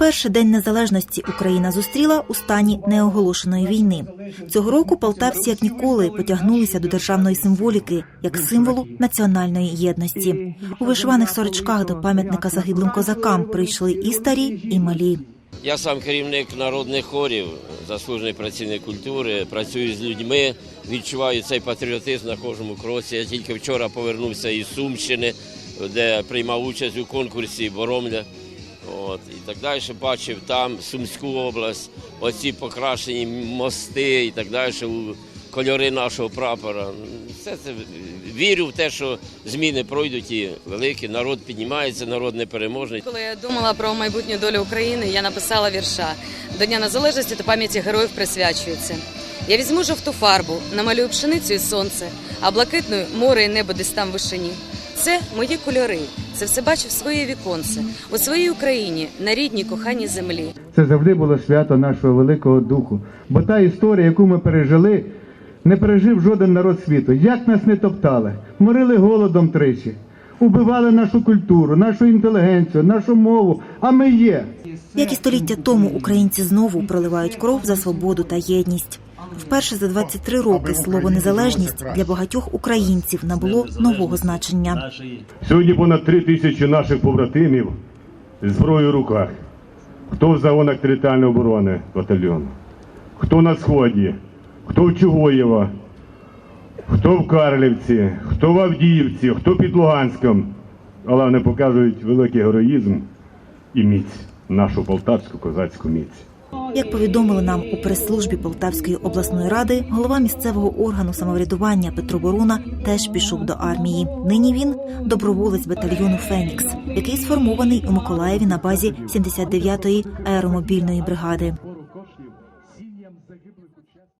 Вперше День Незалежності Україна зустріла у стані неоголошеної війни. Цього року полтавці як ніколи потягнулися до державної символіки як символу національної єдності. У вишиваних сорочках до пам'ятника загиблим козакам прийшли і старі, і малі. Я сам керівник народних хорів, заслужений працівник культури, працюю з людьми, відчуваю цей патріотизм на кожному кроці. Я тільки вчора повернувся із Сумщини, де приймав участь у конкурсі Боромля. І так далі бачив там Сумську область, оці покрашені мости і так далі, кольори нашого прапора. Все це вірю в те, що зміни пройдуть і великі, народ піднімається, народ непереможний. Коли я думала про майбутню долю України, я написала вірша. До Дня Незалежності та пам'яті героїв присвячується. Я візьму жовту фарбу, намалюю пшеницю і сонце, а блакитною море і небо десь там вишині. Це мої кольори. Це все бачу в своє віконце, у своїй Україні, на рідній коханій землі. Це завжди було свято нашого великого духу. Бо та історія, яку ми пережили, не пережив жоден народ світу. Як нас не топтали, морили голодом тричі, убивали нашу культуру, нашу інтелігенцію, нашу мову. А ми є. Як і століття тому українці знову проливають кров за свободу та єдність. Вперше за 23 роки слово незалежність для багатьох українців набуло нового значення. Сьогодні понад три тисячі наших побратимів з зброєю в руках. Хто в загонах територіальної оборони батальйону, хто на Сході, хто в Чугоєва, хто в Карлівці, хто в Авдіївці, хто під Луганськом. Але вони показують великий героїзм і міць, нашу полтавську козацьку міць. Як повідомили нам у прес-службі Полтавської обласної ради, голова місцевого органу самоврядування Петро Боруна теж пішов до армії. Нині він доброволець батальйону Фенікс, який сформований у Миколаєві на базі 79-ї аеромобільної бригади.